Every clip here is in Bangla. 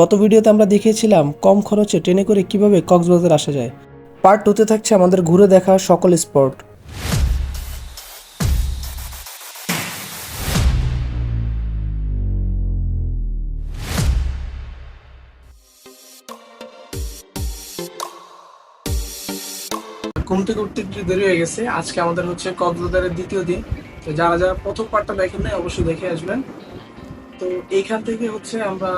গত ভিডিওতে আমরা দেখিয়েছিলাম কম খরচে ট্রেনে করে কীভাবে কক্সবাজার আসা যায়। পার্ট টুতে থাকছে আমাদের ঘুরে দেখা সকল স্পট ঘুম থেকে একটু দেরি হয়ে গেছে। আজকে আমাদের হচ্ছে কক্সবাজারের দ্বিতীয় দিন। তো যারা যারা প্রথম পার্টটা দেখেন নাই, অবশ্যই দেখে আসবেন। তো এইখান থেকে হচ্ছে আমরা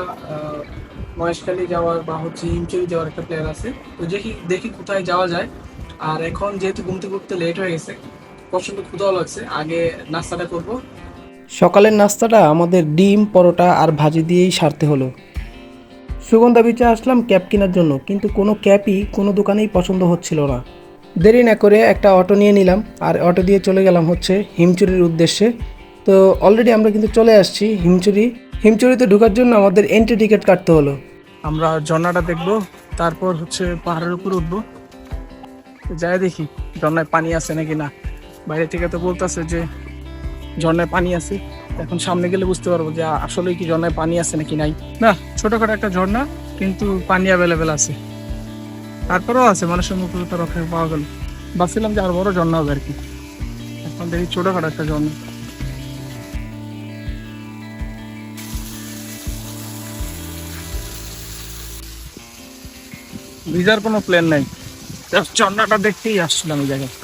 মহেশখালী যাওয়ার বা হচ্ছে হিমচুরি যাওয়ার একটা প্ল্যান আছে। তো দেখি দেখি কোথায় যাওয়া যায়। আর এখন যেহেতু ঘুমতে উঠতে লেট হয়ে গেছে প্রচণ্ড ক্ষুধাও লাগছে, আগে নাস্তাটা করব। সকালের নাস্তাটা আমাদের ডিম, পরোটা আর ভাজি দিয়েই সারতে হলো। সুগন্ধা বিচে আসলাম ক্যাব কেনার জন্য, কিন্তু কোনো ক্যাবই কোনো দোকানেই পছন্দ হচ্ছিল না। দেরি না করে একটা অটো নিয়ে নিলাম, আর অটো দিয়ে চলে গেলাম হচ্ছে হিমচুরির উদ্দেশ্যে। তো অলরেডি আমরা কিন্তু চলে আসছি হিমচুরি। হিমচুরিতে ঢোকার জন্য আমাদের এন্ট্রি টিকিট কাটতে হলো। আমরা ঝর্ণাটা দেখব, তারপর হচ্ছে পাহাড়ের উপর উঠবো। যাই দেখি, ঝর্ণায় পানি আছে নাকি না? বাইরে থেকে তো বলতেছে যে ঝর্ণায় পানি আছে। এখন সামনে গেলে বুঝতে পারব যে আসলে কি ঝর্ণায় পানি আছে নাকি নাই। না, ছোটখাটো একটা ঝর্ণা, কিন্তু পানি অ্যাভেলেবেল আছে। তারপরেও আছে, মানুষের মুখটা রক্ষা পাওয়া গেল। ভাবছিলাম যে আর বড় ঝর্ণা হবে আর কি। এখন দেখি ছোটখাটো একটা ঝর্ণা। ভিজার কোনো প্ল্যান নাই। ঝর্ণাটা দেখতেই আসছিলাম এই জায়গায়।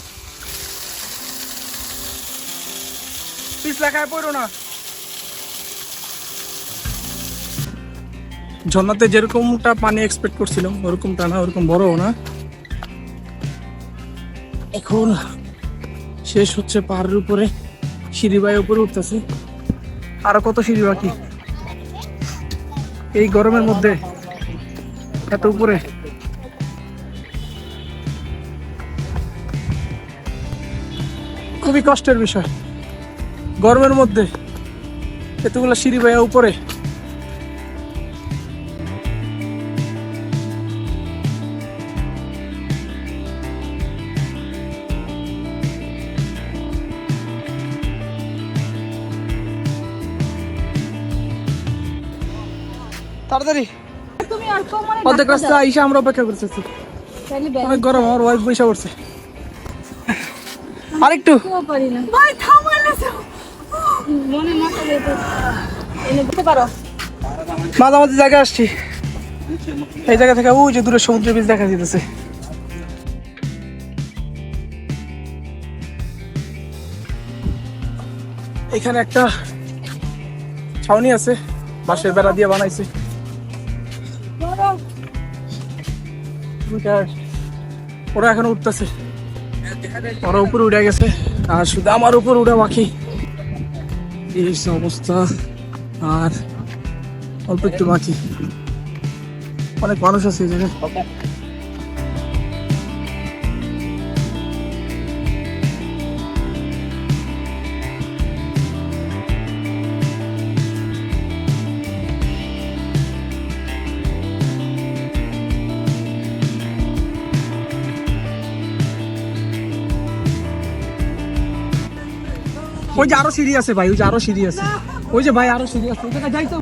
ঝর্ণাতে যেরকমটা পানি এক্সপেক্ট করছিলাম, ওরকমটা না, ওরকম বড়ও না। এখন শেষ হচ্ছে পাহাড়ের উপরে। সিঁড়ি বাই উপরে উঠতেছে। আরও কত সিঁড়ি বাকি? এই গরমের মধ্যে, এত উপরে। খুবই কষ্টের বিষয়। গরমের মধ্যে এতগুলো সিঁড়ি বাইয়া উপরে। তাড়াতাড়ি। অর্ধেক রাস্তা আইসা আমরা অপেক্ষা করতেছি। অনেক গরম আমার ওয়াইফ বৈশা পড়ছে। আরেকটু। ভাই মনে মাথা এনে পারো? মাঝামাঝি জায়গায় আসছি। এই জায়গা থেকে ওই যে দূরে সমুদ্র বীজ দেখা যেতেছে এখানে একটা ছাউনি আছে বাঁশের বেড়া দিয়ে বানাইছে। ওরা এখন উঠতেছে। ওরা উপরে উঠে গেছে। আর শুধু আমার উপর উঠে বাকি। এই অবস্থা। আর অল্প একটু বাকি। অনেক মানুষ আছে এই জায়গায়। ওই যে আরও সিঁড়ি আছে ভাই, ওই যে আরও সিঁড়ি আছে। ওই যে ভাই আরও সিঁড়ি আছে যাই তো।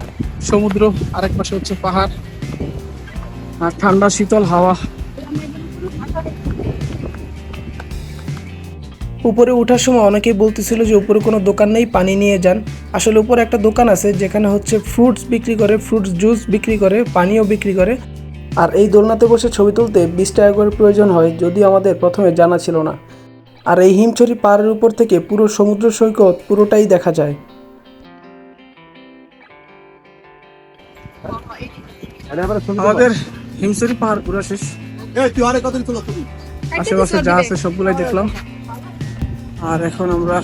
সমুদ্র, আরেক পাশে হচ্ছে পাহাড়, আর ঠান্ডা, শীতল হাওয়া। উপরে ওঠার সময় অনেকেই বলতেছিল যে উপরে কোনো দোকান নেই, পানি নিয়ে যান। আসলে উপরে একটা দোকান আছে, যেখানে হচ্ছে ফ্রুটস বিক্রি করে ফ্রুটস জুস বিক্রি করে পানীয় বিক্রি করে। আর এই দোলনাতে বসে ছবি তুলতে বিশ টাকা করে প্রয়োজন হয়, যদিও আমাদের প্রথমে জানা ছিল না। আর এই হিমছড়ি পাহাড়ের উপর থেকে পুরো সমুদ্র সৈকত পুরোটাই দেখা যায়। আমাদের হিমছড়ি পাহাড় পুরো শেষ। আশেপাশে যা আছে সবগুলাই দেখলাম। আর এখন আমরা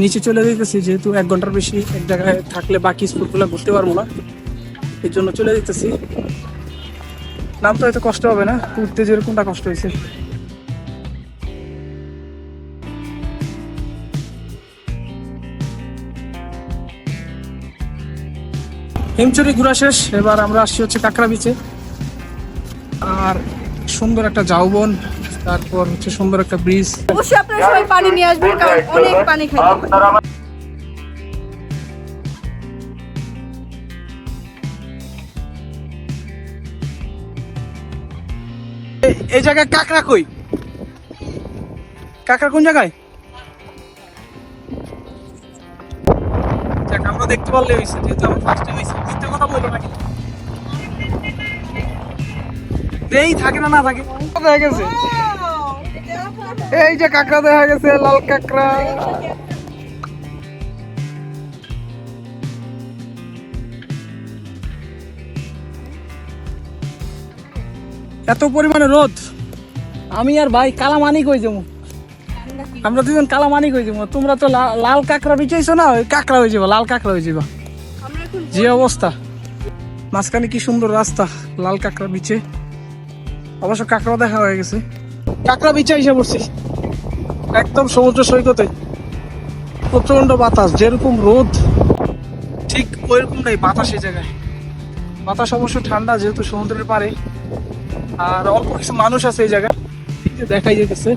নিচে চলে যেতেছি যেহেতু এক ঘণ্টার বেশি এক জায়গায় থাকলে বাকি স্পটগুলো ঘুরতে পারব না এই জন্য চলে যেতেছি নাম তো হয়তো কষ্ট হবে না উঠতে যেরকমটা কষ্ট হয়েছে। হিমচুরি ঘুরা শেষ। এবার আমরা আসছি হচ্ছে কাঁকড়া বিচে আর সুন্দর একটা ঝাউবন তারপর হচ্ছে সুন্দর একটা ব্রিজ অবশ্যই আপনারা সবাই পানি নিয়ে আসবেন কারণ অনেক পানি খাই এই জায়গায় কাঁকড়া কই? কাঁকড়া কোন জায়গায়? দেখতে পারলে হয়েছে যেহেতু আমার ফার্স্ট হয়েছে মিথ্যে কথা বলব না কিন্তু এই থাকে না না থাকে। দেখা গেছে। এই যে কাকড়া দেখা গেছে, লাল কাকড়া। এত পরিমাণে রোদ। আমি আর ভাই কালামানি কই যাব? আমরা দুজন কালামানি কই যাব তোমরা তো লাল কাঁকড়া বিচাইছো না? ওই কাঁকড়া হয়ে যাব লাল কাঁকড়া হয়ে যাব। যে অবস্থা। মাঝখানে কি সুন্দর রাস্তা লাল কাঁকড়া বিচে। অবশ্য কাঁকড়া দেখা হয়ে গেছে। কাঁকড়া বিচে এসে পড়ছি। একদম সমুদ্র সৈকতে। প্রচণ্ড বাতাস যেরকম রোদ। ঠিক ওইরকমটাই বাতাস এই জায়গায়। বাতাস অবশ্য ঠান্ডা যেহেতু সমুদ্রের পারে আর অল্প কিছু মানুষ আছে এই জায়গায়। দেখাই যেতেছে।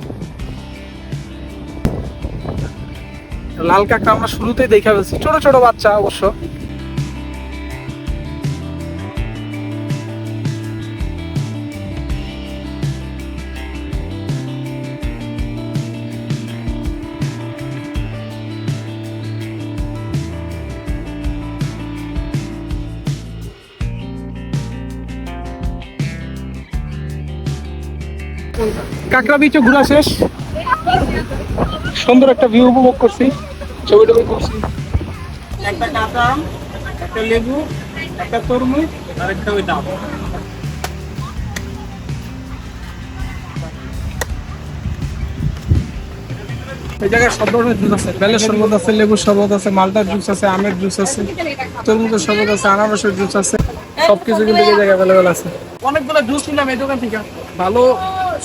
লাল কাঁকড়া আমরা শুরুতেই দেখা ফেলছি। ছোট ছোট বাচ্চা অবশ্য। কাঁকড়া বিচে ঘোরা শেষ। সুন্দর একটা ভিউ উপভোগ করছি। ছবি টবি করছি একটা কাঁচা আম একটা লেবু একটা তরমুজ আর একটা ওই ডাব। এই জায়গায় সব ধরনের জুস আছে। বেলের শরবত আছে লেবুর শরবত আছে মালটার জুস আছে আমের জুস আছে তরমুজের শরবত আছে আনারসের জুস আছে সবকিছু কিন্তু এই জায়গায় অ্যাভেলেবেল আছে। অনেকগুলো জুস নিলাম এই দোকান থেকে। ভালো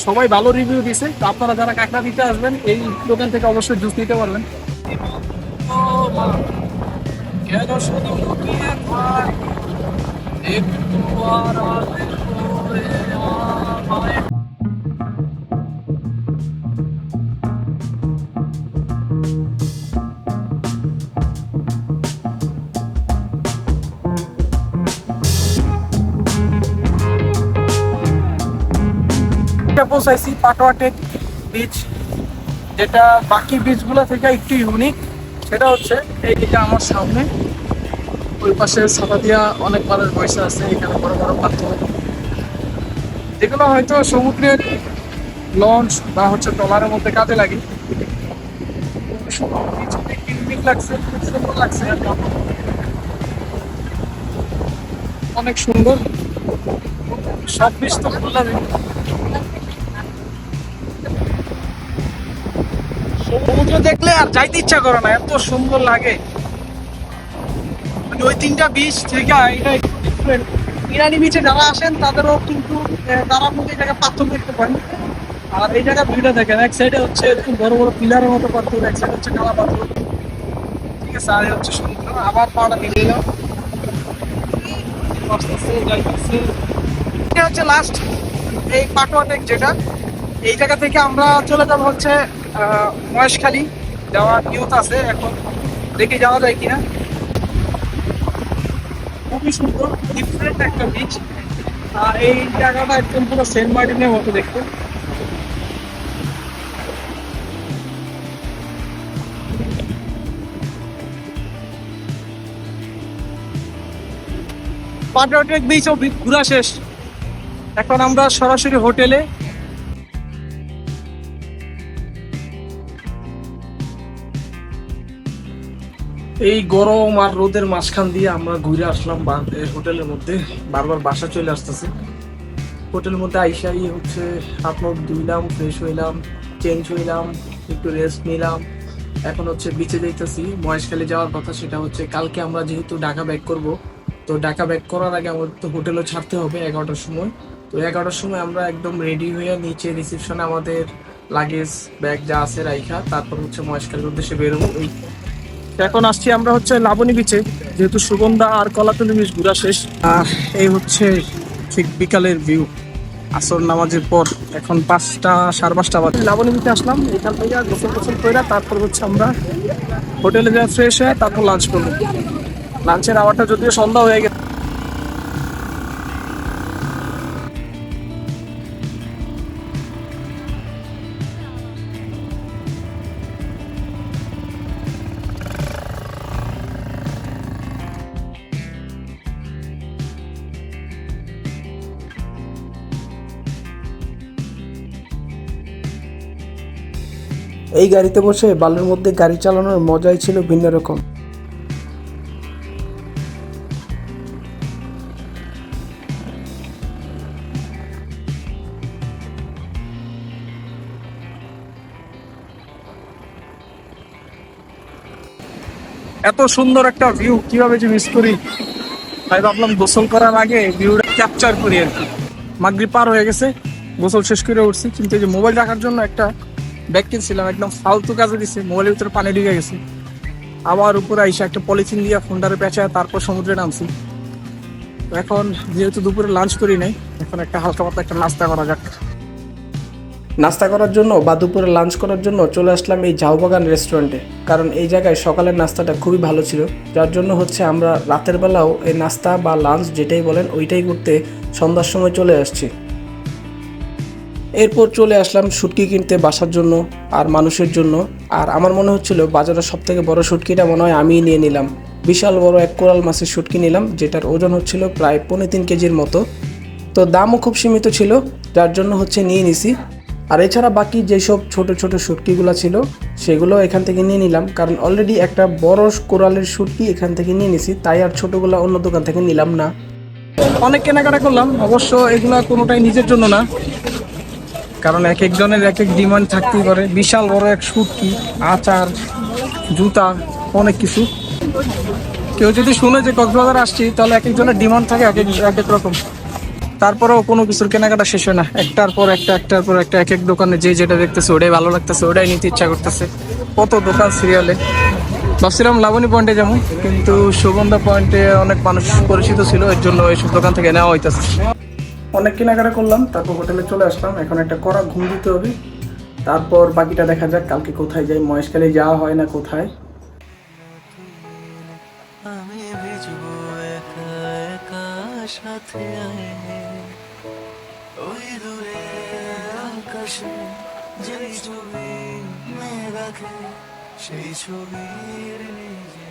সবাই ভালো রিভিউ দিছে। তো আপনারা যারা কাঁকড়া দিতে আসবেন এই দোকান থেকে অবশ্যই জুস নিতে পারবেন। কেন শুধু লুকিয়ে থাক? একটু আড়ালে করে আমায় পৌঁছাইছি পাটোয়া টেক বিচ যেটা বাকি বিচগুলো থেকে একটু ইউনিক সেটা হচ্ছে এই যেটা আমার সামনে, ওই পাশে ছাতা দিয়া অনেক মানুষ বসে আছে, এখানে বড় বড় পাথর। যেগুলো হয়তো সমুদ্রের লঞ্চ বা হচ্ছে ট্রলারের মধ্যে কাজে লাগে। লাগছে খুব সুন্দর লাগছে অনেক সুন্দর সব বিচ তো খোলা সমুদ্র দেখলে আর যাইতে ইচ্ছা করে না, এত সুন্দর লাগে। মানে ওই তিনটা বিচ থেকে ইরানি বিচে যারা আসেন, তাদেরও কিন্তু তারা মধ্যে জায়গায় পাথর দেখতে পান আর এই জায়গায় ভিড়ে দেখেন, এক সাইডে হচ্ছে বড় বড় পিলারের মতো পাথর এক সাইডে হচ্ছে কালা পাথর ঠিক আছে, আর হচ্ছে সমুদ্র আবার পাড়া দিয়ে এলাম এটা হচ্ছে লাস্ট এই পাটোয়াটেক যেটা। এই জায়গা থেকে আমরা চলে যাব হচ্ছে মহেশখালী যাওয়ার নিয়ত আছে, এখন দেখে যাওয়া যায় কিনা। খুবই সুন্দর ডিফারেন্ট একটা বিচ আর এই জায়গাটা একদম পুরো সেন্ট মার্টিনের মতো দেখতে। পাটোয়াটেক বিচও ঘোরা শেষ। এখন আমরা সরাসরি হোটেলে এই গরম আর রোদের মাঝখান দিয়ে আমরা ঘুরে আসলাম হোটেলের মধ্যে। বারবার বাসা চলে আসতেছে। হোটেলের মধ্যে আইসাই হচ্ছে আপনার ধুইলাম ফ্রেশ হইলাম চেঞ্জ হইলাম, একটু রেস্ট নিলাম। এখন হচ্ছে বিচে যাইতেছি। মহেশখালী যাওয়ার কথা সেটা হচ্ছে কালকে আমরা যেহেতু ঢাকা ব্যাক করব, তো ঢাকা ব্যাক করার আগে আমাদের তো হোটেলও ছাড়তে হবে এগারোটার সময়। তো এগারোটার সময় আমরা একদম রেডি হয়ে নিচে রিসেপশনে আমাদের লাগেজ ব্যাগ যা আছে রাইখা, তারপর হচ্ছে মহেশখালীর উদ্দেশ্যে বেরোবো। এখন আসছি আমরা হচ্ছে লাবণী বিচে যেহেতু সুগন্ধা আর কলাতলি বিচ ঘুরা শেষ। আর এই হচ্ছে ঠিক বিকালের ভিউ আসর নামাজের পর এখন পাঁচটা, সাড়ে পাঁচটা বাজে। লাবণী বিচে আসলাম, এখান থেকে গোসল গোসল করে তারপর হচ্ছে আমরা হোটেলে যা ফ্রেশ হয়ে তারপর লাঞ্চ করব। লাঞ্চের আওয়ারটা যদিও সন্ধ্যা হয়ে গেছে। এই গাড়িতে বসে বালুর মধ্যে গাড়ি চালানোর মজাই ছিল ভিন্ন রকম। এত সুন্দর একটা ভিউ কীভাবে যে মিস করি? তাই ভাবলাম গোসল করার আগে ভিউটা ক্যাপচার করি আর কি। মাগরি পার হয়ে গেছে, গোসল শেষ করে উঠছি, কিন্তু এই যে মোবাইল রাখার জন্য একটা ব্যাগ কিনছিলাম, একদম ফালতু কাজে দিছে মোবাইলের ভিতরে পানি ঢুকে গেছে। আবার উপরে আইসা একটা পলিথিন দিয়ে ফোনটারে পেঁচায় তারপর সমুদ্রে নামছি। এখন যেহেতু দুপুরে লাঞ্চ করি নাই, এখন একটা হালকা পাতলা একটা নাস্তা করা যাক। নাস্তা করার জন্য বা দুপুরে লাঞ্চ করার জন্য চলে আসলাম এই ঝাউবাগান রেস্টুরেন্টে কারণ এই জায়গায় সকালের নাস্তাটা খুবই ভালো ছিল। যার জন্য হচ্ছে আমরা রাতের বেলাও এই নাস্তা বা লাঞ্চ যেটাই বলেন, ওইটাই করতে সন্ধ্যার সময় চলে আসছি। এরপর চলে আসলাম শুটকি কিনতে বাসার জন্য আর মানুষের জন্য। আর আমার মনে হচ্ছিল বাজারের সব থেকে বড় শুটকিটা মনে হয় আমিই নিয়ে নিলাম। বিশাল বড় এক কোরাল মাছের শুটকি নিলাম, যেটার ওজন হচ্ছিল প্রায় পৌনে তিন কেজির মতো। তো দামও খুব সীমিত ছিল, যার জন্য হচ্ছে নিয়ে নিছি। আর এছাড়া বাকি যেসব ছোট ছোট শুটকিগুলো ছিল, সেগুলো এখান থেকে নিয়ে নিলাম। কারণ অলরেডি একটা বড় কোরালের শুটকি এখান থেকে নিয়ে নিছি, তাই আর ছোটগুলো অন্য দোকান থেকে নিলাম না। অনেক কেনাকাটা করলাম, অবশ্য এগুলা কোনোটাই নিজের জন্য না। কারণ এক একজনের এক এক ডিমান্ড থাকতেই পারে। বিশাল বড় এক সুটকি, আচার, জুতা, অনেক কিছু। কেউ যদি শুনে যে কক্সবাজার আসছি, তাহলে এক একজনের ডিমান্ড থাকে এক এক এক রকম। তারপরেও কোনো কিছুর কেনাকাটা শেষ হয় না। একটার পর একটা, একটার পর একটা, এক এক দোকানে যে যেটা দেখতেছে, ওটাই ভালো লাগতেছে, ওটাই নিতে ইচ্ছা করতেছে। কত দোকান সিরিয়ালে ভাবছিলাম লাবণী পয়েন্টে যাব, কিন্তু সুগন্ধা পয়েন্টে অনেক মানুষ পরিচিত ছিল, এর জন্য এইসব দোকান থেকে নেওয়া হইতেছে। অনেক কেনাকাটা করলাম, তারপর হোটেলে চলে আসলাম। এখন একটা কড়া ঘুম দিতে হবে। তারপর বাকিটা দেখা যাক কালকে কোথায় যাই, মহেশখালী যাওয়া হয় না কোথায়। আয় ওই আকাশে ছবি মেঘ আঁকে সেই ছবির নিজে